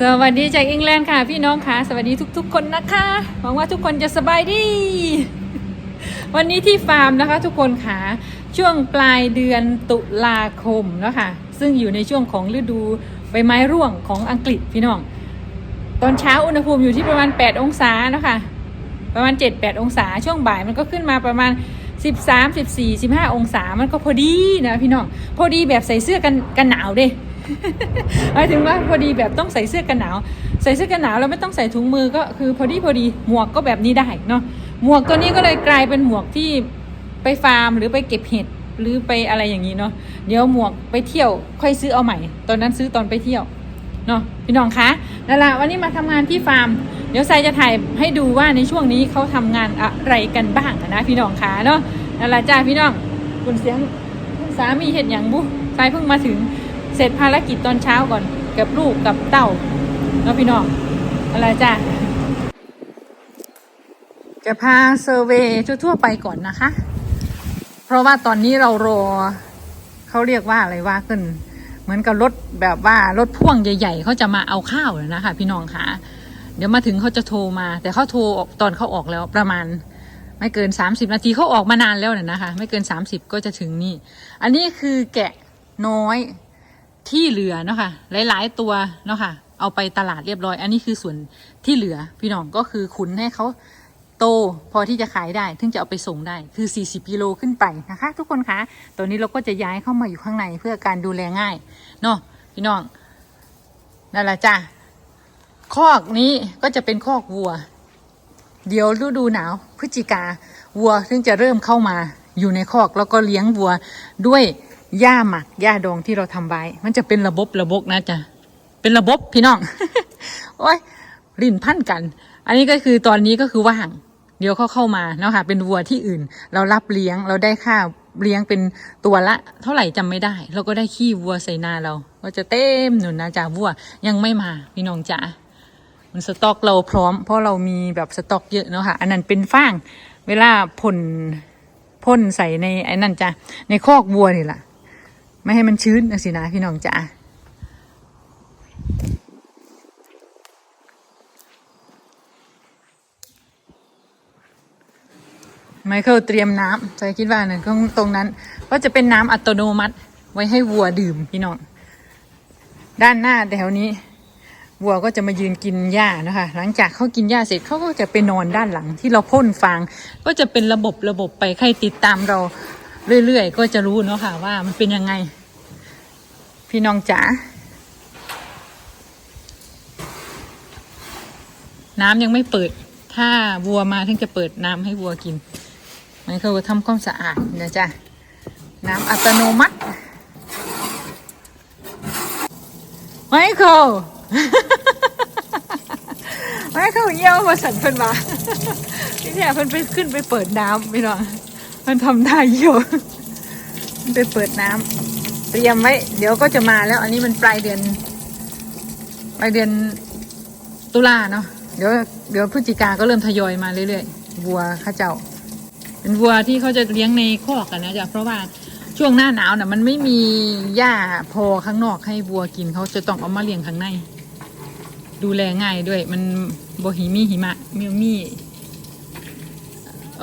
สวัสดีจากอังกฤษค่ะพี่น้องค่ะ สวัสดีทุกๆ คนนะคะ หวังว่าทุกคนจะสบายดี วันนี้ที่ฟาร์มนะคะ ทุกคนค่ะ ช่วงปลายเดือนตุลาคมนะคะซึ่งอยู่ในช่วงของฤดูใบไม้ร่วงของอังกฤษพี่น้อง ตอนเช้าอุณหภูมิอยู่ที่ประมาณ 8 องศานะคะประมาณ 7-8 องศา ช่วงบ่ายมันก็ขึ้นมาประมาณ 13 14 15 องศา มันก็พอดีนะพี่น้อง พอดีแบบใส่เสื้อกันกันหนาวเด้ หมายถึงว่าพอดีแบบต้องใส่เสื้อกันหนาว ใส่เสื้อกันหนาวแล้วไม่ต้องใส่ถุงมือก็คือพอดีพอดีหมวกก็แบบนี้ได้เนาะหมวกตัวนี้ก็เลยกลายเป็นหมวกที่ไปฟาร์มหรือไปเก็บเห็ดหรือไปอะไรอย่างนี้เนาะเดี๋ยวหมวกไปเที่ยวค่อยซื้อเอาใหม่ ตอนนั้นซื้อตอนไปเที่ยวเนาะพี่น้องคะนั่นละวันนี้มาทำงานที่ฟาร์ม เดี๋ยวทรายจะถ่ายให้ดูว่าในช่วงนี้เขาทำงานอะไรกันบ้างนะพี่น้องคะเนาะนั่นละจ้าพี่น้องคุณเสียงคุณสามีเห็ดอย่างบุทรายเพิ่งมาถึง เสร็จภารกิจตอนเช้าก่อนกับลูกกับเต้าเนาะพี่น้องอะไรจ้าจะพาเซอร์เวย์ทั่วๆไปก่อนนะคะ เพราะว่าตอนนี้เรารอเขาเรียกว่าอะไรว่าขึ้น เหมือนกับรถแบบว่ารถพ่วงใหญ่ ๆเขาจะมาเอาข้าวเลยนะคะ พี่น้องคะเดี๋ยวมาถึงเขาจะโทรมา แต่เขาโทรออกตอนเขาออกแล้วประมาณ ไม่เกิน 30 นาทีเขาออกมานานแล้วเนี่ยนะคะ ไม่เกิน 30 ก็จะถึงนี่ อันนี้คือแกะน้อย ที่เหลือเนาะค่ะหลายๆตัวเนาะค่ะ เอาไปตลาดเรียบร้อย อันนี้คือส่วนที่เหลือพี่น้องก็คือขุนให้เขาโตพอที่จะขายได้ถึงจะเอาไปส่งได้คือ 40กิโลขึ้นไปนะคะ ทุกคนคะตัวนี้เราก็จะย้ายเข้ามาอยู่ข้างในเพื่อการดูแลง่ายเนาะพี่น้องนั่นแหละจ้ะคอกนี้ก็จะเป็นคอกวัว เดี๋ยวฤดูหนาวพฤศจิกาวัวถึงจะเริ่มเข้ามาอยู่ในคอกแล้วก็เลี้ยงวัวด้วย หญ้าหมักหญ้าดองที่เราทำไว้ มันจะเป็นระบบระบบนะจ๊ะเป็นระบบพี่น้อง โอ้ยรินพันกัน อันนี้ก็คือตอนนี้ก็คือว่าง เดี๋ยวเขาเข้ามาเนาะค่ะ เป็นวัวที่อื่น เรารับเลี้ยงเราได้ค่าเลี้ยงเป็นตัวละ เท่าไหร่จำไม่ได้ เราก็ได้ขี้วัวใส่นาเรา ก็จะเต็มหนุนนะจ๊ะวัวยังไม่มาพี่น้องจ๋ามันสต็อกเราพร้อม เพราะเรามีแบบสต็อกเยอะเนาะค่ะ อันนั้นเป็นฟาง เวลาพ่นพ่นใส่ในไอ้นั่นจ้ะในคอกวัวนี่แหละ ไม่ให้มันชื้นนะสินะพี่น้องจ้ะไมเคิลเตรียมน้ำใจคิดว่าเนี่ยตรงตรงนั้น ก็จะเป็นน้ำอัตโนมัติไว้ให้วัวดื่มพี่น้อง ด้านหน้าแถวนี้ วัวก็จะมายืนกินหญ้านะคะ หลังจากเขากินหญ้าเสร็จเขาก็จะไปนอนด้านหลังที่เราพ่นฟาง ก็จะเป็นระบบระบบไปใครติดตามเรา เรื่อยๆ ก็จะรู้เนาะค่ะว่ามันเป็นยังไง พี่น้องจ๋าน้ำยังไม่เปิด ถ้าวัวมาถึงจะเปิดน้ำให้วัวกินมันคือทำความสะอาดนะจ๊ะน้ำอัตโนมัติไมเคิลไมเคิลเยี่ยวมาสั่นเพิ่นมาพี่แท้เพิ่นไปขึ้นไปเปิดน้ำพี่น้อง มันทำท่าเยี่ยวมันไปเปิดน้ำเตรียมไว้ เดี๋ยวก็จะมาแล้ว อันนี้มันปลายเดือนปลายเดือนตุลาเนาะเดี๋ยวเดี๋ยวพฤศจิกาก็เริ่มทยอยมาเรื่อยๆวัวข้าเจ้า เป็นวัวที่เขาจะเลี้ยงในคอกกันนะจ๊ะเพราะว่าช่วงหน้าหนาวน่ะ มันไม่มีหญ้าพอข้างนอกให้วัวกินเขาจะต้องเอามาเลี้ยงข้างใน ดูแลง่ายด้วย มันบหิมีหิมะมีมี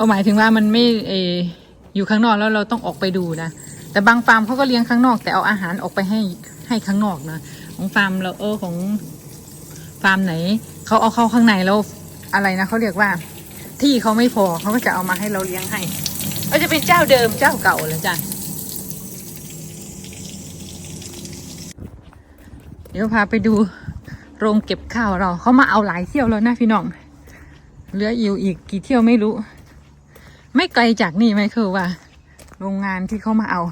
เอาหมายถึงว่ามันไม่เอออยู่ข้างนอกแล้วเราต้องออกไปดูนะ แต่บางฟาร์มเขาก็เลี้ยงข้างนอก แต่เอาอาหารออกไปให้ให้ข้างนอกนะของฟาร์มเราเออของฟาร์มไหนเขาเอาเข้าข้างในแล้วอะไรนะเขาเรียกว่า ที่เขาไม่พอเขาก็จะเอามาให้เราเลี้ยงให้ก็จะเป็นเจ้าเดิมเจ้าเก่าเลยจ้ะเดี๋ยวพาไปดูโรงเก็บข้าวเราเขามาเอาหลายเที่ยวแล้วนะพี่น้องเหลืออยู่อีกกี่เที่ยวไม่รู้ ไม่ไกลจากนี่ไหมคือว่า โรงงานที่เขามาเอา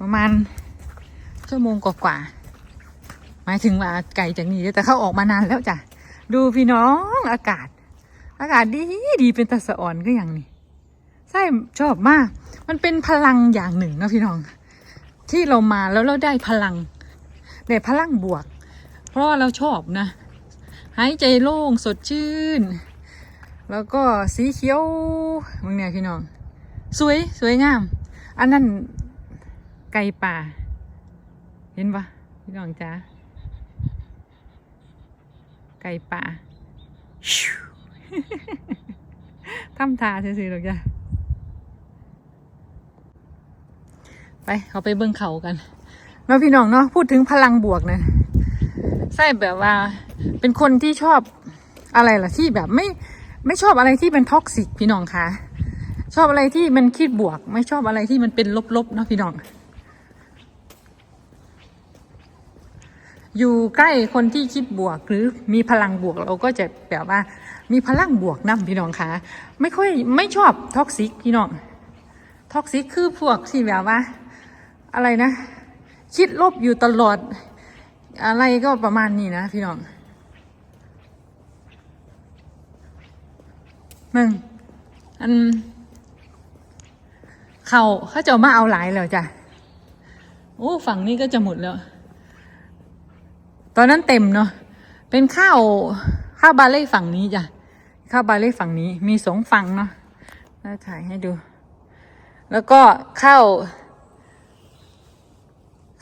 ประมาณชั่วโมงกว่าๆหมายถึงว่าไกลจากนี้แต่เขาออกมานานแล้วจ้ะดูพี่น้องอากาศ อากาศดีดีเป็นตะสะอ่อนก็อย่างนี้ใช่ชอบมาก มันเป็นพลังอย่างหนึ่งนะพี่น้อง ที่เรามาแล้วเราได้พลังได้พลังบวก เพราะเราชอบนะ หายใจโล่งสดชื่น แล้วก็สีเขียวมึงเนี่ยพี่น้อง สวยสวยงาม อันนั้นไก่ป่า เห็นปะพี่น้องจ้าไก่ป่าทำทาซื่อๆหรอกจ้ะไปเขาไปเบิ้งเขากันเนาะพี่น้องเนาะพูดถึงพลังบวกนะใช่แบบว่าเป็นคนที่ชอบอะไรล่ะที่แบบไม่ ไม่ชอบอะไรที่เป็นท็อกซิกพี่น้องคะชอบอะไรที่มันคิดบวก ไม่ชอบอะไรที่มันเป็นลบๆเนาะพี่น้อง อยู่ใกล้คนที่คิดบวกหรือมีพลังบวกเราก็จะแบบว่า มีพลังบวกนะพี่น้องคะไม่ค่อยไม่ชอบท็อกซิกพี่น้องท็อกซิกคือพวกที่แบบว่า อะไรนะ คิดลบอยู่ตลอด อะไรก็ประมาณนี้นะพี่น้อง มึง อัน เขาเขาจะมาเอาหลายแล้วจ้ะ โอ้ ฝั่งนี้ก็จะหมดแล้ว ตอนนั้นเต็มเนาะ เป็นข้าวข้าวบาเล่ฝั่งนี้จ้ะ ข้าวบาเล่ฝั่งนี้ มีสองฝั่งเนาะแล้วถ่ายให้ดู แล้วก็ข้าว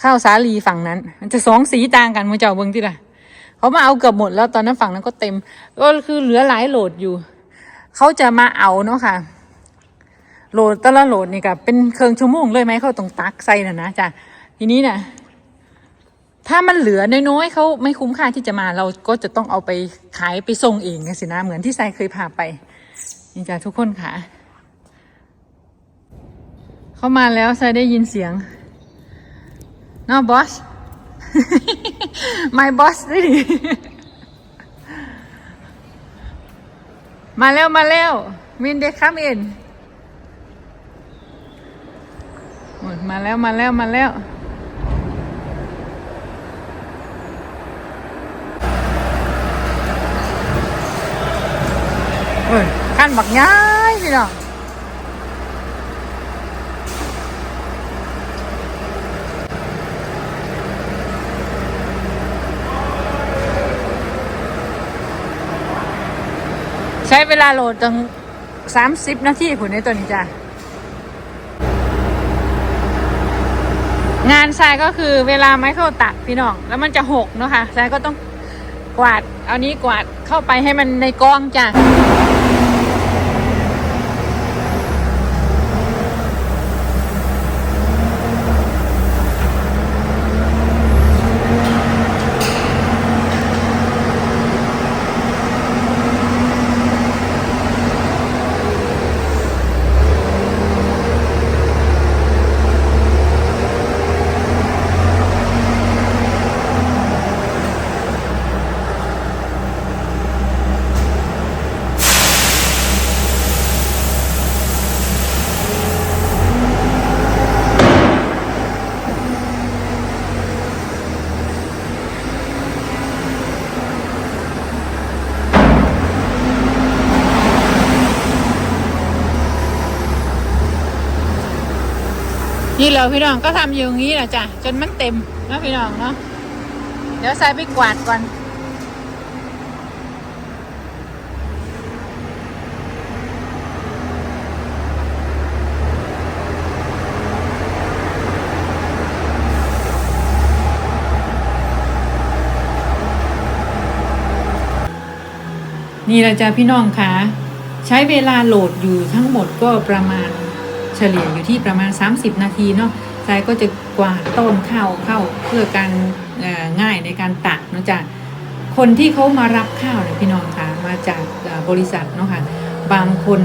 ข้าวสาลีฝั่งนั้น มันจะสองสีต่างกันมือเจ้าเบิ้งที่ละเขามาเอาเกือบหมดแล้วตอนนั้นฝั่งนั้นก็เต็ม ก็คือเหลือหลายโหลดอยู่ เขาจะมาเอาเนาะค่ะโหลดแต่ละโหลดนี่กับเป็นเครื่องชั่วโมงเลยไหมเขาต้องตักใส่น่ะนะจ้ะทีนี้น่ะถ้ามันเหลือน้อยๆเขาไม่คุ้มค่าที่จะมาเราก็จะต้องเอาไปขายไปส่งเองนะสินะเหมือนที่ไซเคยพาไปนี่จ้ะทุกคนค่ะ เข้ามาแล้วไซได้ยินเสียงน้าบอส my boss ดิ มาแล้วมาแล้วมินเด็กคัมอินมาแล้วมาแล้วมาแล้วขั้นบักย้ายพี่น้อง ใช้เวลาโหลดตั้งสามสิบนาทีผุนในตัวนี้จ้ะ งานทรายก็คือเวลาไม้เข้าตักพี่น้อง แล้วมันจะหกเนาะค่ะทรายก็ต้องกวาด เอานี้กวาดเข้าไปให้มันในกองจ้ะ นี่เรอพี่น้องก็ทำอยู่อย่างนี้แหละจ้ะจนมันเต็มนะพี่น้องเนาะเดี๋ยวใส่ไปกวาดก่อนนี่แหละจ้ะพี่น้องคะใช้เวลาโหลดอยู่ทั้งหมดก็ประมาณ เฉลี่ยอยู่ที่ประมาณ 30 นาทีเนาะทรายก็จะกวาดต้นข้าวเข้าเพื่อการง่ายในการตักเนาะจ้ะคนที่เขามารับข้าวเนี่ยพี่น้องคะมาจากบริษัทเนาะค่ะบางคน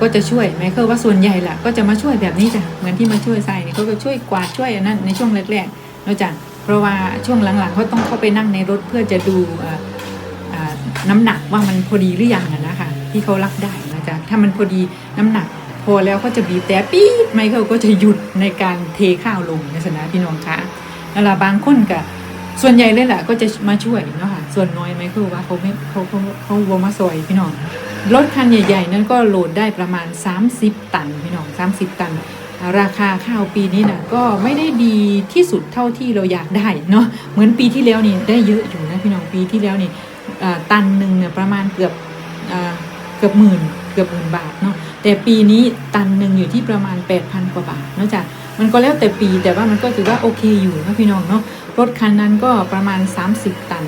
ก็จะช่วยแม้คือว่าส่วนใหญ่แหละก็จะมาช่วยแบบนี้จ้ะเหมือนที่มาช่วยทรายเนี่ยเขาก็ช่วยกวาดช่วยอันนั้นในช่วงแรกๆเนาะจ้ะเพราะว่าช่วงหลังๆเขาต้องเข้าไปนั่งในรถเพื่อจะดูเอ่ออ่าน้ำหนักว่ามันพอดีหรือยังนะคะที่เขารับได้นะจ๊ะถ้ามันพอดีน้ำหนัก พอแล้วก็จะบีบแต่ปี๊ดไมเคิลก็จะหยุดในการเทข้าวลงในสนะพี่น้องคะแล้วล่ะบางคนก็ส่วนใหญ่เลยแหละก็จะมาช่วยเนาะค่ะส่วนน้อยไมเคิลว่าเขาไม่เขาเขาเขาวมาซอยพี่น้องรถคันใหญ่ ๆ นั้นก็โหลดได้ประมาณ 30 ตันพี่น้อง 30 ตัน ราคาข้าวปีนี้นะก็ไม่ได้ดีที่สุดเท่าที่เราอยากได้เนาะเหมือนปีที่แล้วนี่ได้เยอะอยู่นะพี่น้องปีที่แล้วนี่ตันหนึ่งเนี่ยประมาณเกือบเกือบหมื่น เกือบหมื่นบาทเนาะแต่ปีนี้ตันหนึ่งอยู่ที่ประมาณ 8,000 กว่าบาทเนาะจ้ะมันก็แล้วแต่ปีแต่ว่ามันก็ถือว่าโอเคอยู่นะพี่น้องเนาะรถคันนั้นก็ประมาณ 30 ตัน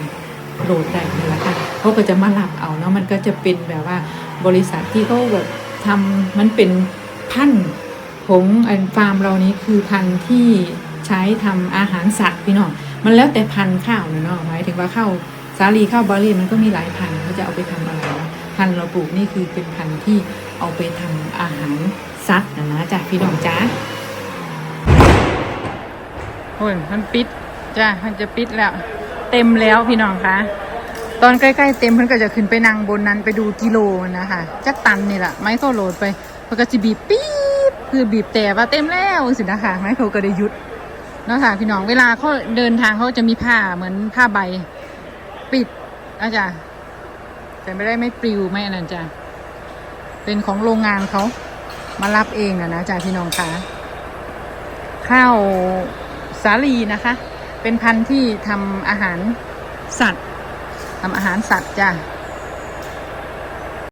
โหลดได้นี่แหละค่ะเขาก็จะมารับเอาเนาะมันก็จะเป็นแบบว่าบริษัทที่เขาแบบทำมันเป็นพันธุ์ของฟาร์มเรานี้คือพันธุ์ที่ใช้ทำอาหารสัตว์พี่น้องมันแล้วแต่พันธุ์ข้าวเนาะหมายถึงว่าข้าวสาลีข้าวบารีมันก็มีหลายพันธุ์เขาจะเอาไปทำอะไร พันธุ์เราปลูกนี่คือเป็นพันธุ์ที่เอาไปทำอาหารสัตว์นะนะจ้ะพี่น้องจ้าโอ้ยมันปิดจ้ะมันจะปิดแล้ว เต็มแล้วพี่น้องคะตอนใกล้ๆเต็มเพิ่นก็จะขึ้นไปนั่งบนนั้นไปดูกิโลนะคะจักตันนี่แหละไมโครโหลดไปเพิ่นก็จะบีบปี๊บคือบีบแต่ว่าเต็มแล้วสินะคะไมโครก็ได้หยุดนะค่ะพี่น้องเวลาเขาเดินทางเขาจะมีผ้าเหมือนผ้าใบ ปิดอาจารย์ แต่ไม่ได้ไม่ปลิวไม่อันนั้นจ้ะเป็นของโรงงานเขามารับเองนะนะจ้ะพี่น้องคะข้าวสาลีนะคะ เป็นพันธุ์ที่ทำอาหารสัตว์ทำอาหารสัตว์จ้ะ